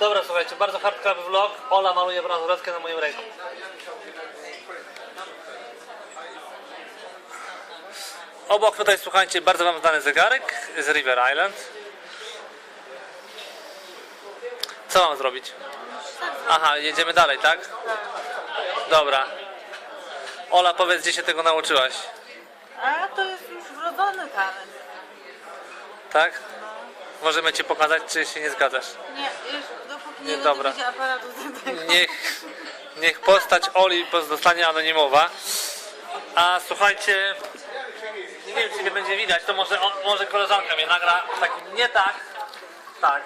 Dobra, słuchajcie, bardzo hardcore vlog. Ola maluje bransoletkę na moim ręku. Obok tutaj, słuchajcie, bardzo wam znany zegarek z River Island. Co mam zrobić? Aha, jedziemy dalej, tak? Dobra. Ola, powiedz, gdzie się tego nauczyłaś? A to jest już wrodzony talent. Tak? Możemy ci pokazać, czy się nie zgadzasz. Nie, już dopóki Nie, nie, dobra. będę mieć aparatu do tego. Niech, niech postać Oli pozostanie anonimowa. A słuchajcie, nie wiem czy nie będzie widać, to może, o, może koleżanka mnie nagra takim nie tak, tak.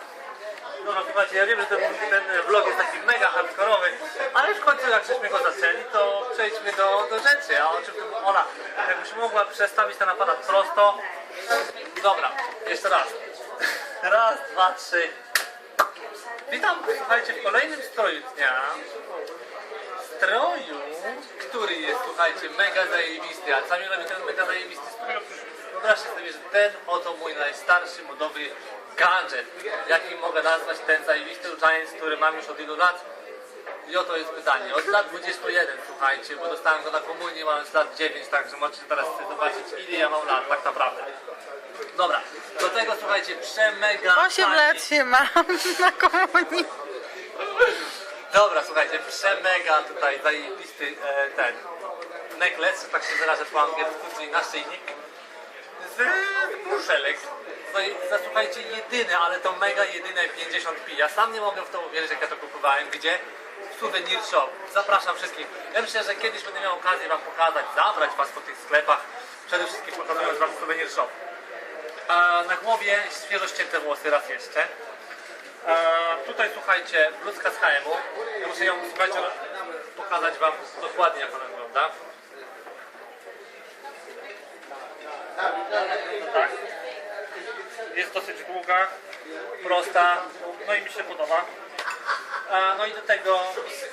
Dobra, słuchajcie, ja wiem, że ten, ten vlog jest taki mega hardkorowy, ale w końcu jak żeśmy go zaczęli, to przejdźmy do, do rzeczy. A o czym tu Ola, jakbyś mogła przestawić ten aparat prosto. Dobra, jeszcze raz. Raz, dwa, trzy. Witam, słuchajcie, w kolejnym stroju dnia. Stroju, który jest, słuchajcie, mega zajebisty. A sami robi ten mega zajebisty strój. Wyobraźcie sobie, że ten oto mój najstarszy modowy gadżet, jaki mogę nazwać ten zajebisty Giants, który mam już od ilu lat. I oto jest pytanie. Od lat 21, słuchajcie, bo dostałem go na komunii, mam lat 9, także możecie teraz zobaczyć, ile ja mam lat tak naprawdę. Dobra, słuchajcie, przemega 8 tani. lat się mam na komunii. Dobra, słuchajcie, przemega tutaj zajebisty e, ten necklace, że tak się wyrażę po angielsku, czyli naszyjnik z muszelek. No i za, słuchajcie, jedyne, ale to mega jedyne 50p. Ja sam nie mogę w to uwierzyć, jak ja to kupowałem. Gdzie? Souvenir Shop. Zapraszam wszystkich. Ja myślę, że kiedyś będę miał okazję Wam pokazać, zabrać Was po tych sklepach. Przede wszystkim pokazując Wam Souvenir Shop. A na głowie świeżo ścięte włosy raz jeszcze. E, tutaj słuchajcie, bluzka z HM-u. Ja muszę ją słuchajcie, pokazać Wam dokładnie jak ona wygląda. Tak. Jest dosyć długa, prosta, no i mi się podoba. No i do tego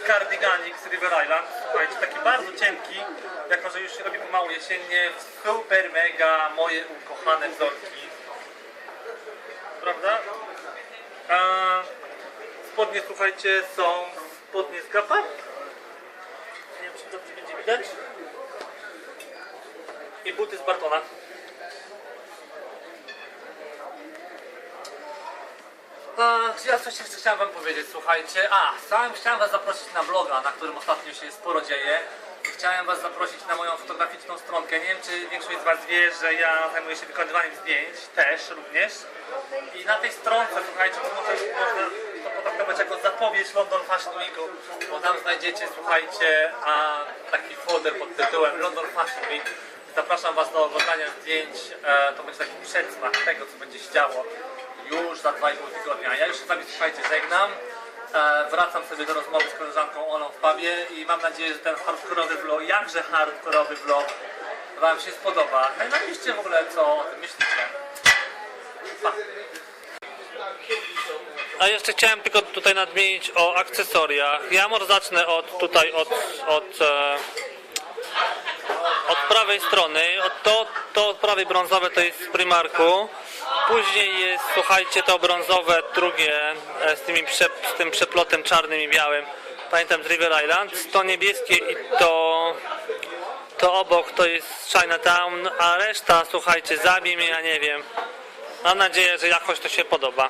kardiganik z River Island. Słuchajcie, taki bardzo cienki, jako że już się robi pomału jesiennie, super mega moje ukochane wzorki. Prawda? Spodnie, słuchajcie, są spodnie z Gapa. Nie wiem, czy dobrze będzie widać. I buty z Bartona. Ja coś jeszcze chciałem wam powiedzieć, słuchajcie. A, sam chciałem was zaprosić na bloga, na którym ostatnio się sporo dzieje. Chciałem was zaprosić na moją fotograficzną stronkę. Nie wiem, czy większość z was wie, że ja zajmuję się wykonywaniem zdjęć, też również. I na tej stronce, słuchajcie, można to potraktować jako zapowiedź London Fashion Weeku, bo tam znajdziecie, słuchajcie, a, taki folder pod tytułem London Fashion Week. Zapraszam Was do oglądania zdjęć, e, to będzie taki przedsmak tego, co będzie się działo już za 2,5 tygodnia. Ja się z Wami, słuchajcie, żegnam. E, wracam sobie do rozmowy z koleżanką Olą w pubie i mam nadzieję, że ten hardkorowy vlog, jakże hardkorowy vlog Wam się spodoba. No i napiszcie w ogóle, co o tym myślicie. Pa. A jeszcze chciałem tylko tutaj nadmienić o akcesoriach. Ja może zacznę od tutaj, od, od, e, od prawej strony. To, to prawej brązowe to jest z Primarku. Później jest, słuchajcie, to brązowe drugie e, z, tymi prze, z tym przeplotem czarnym i białym. Pamiętam z River Island. To niebieskie i to to obok to jest Chinatown, a reszta, słuchajcie, zabij mnie, ja nie wiem. Mam nadzieję, że jakoś to się podoba.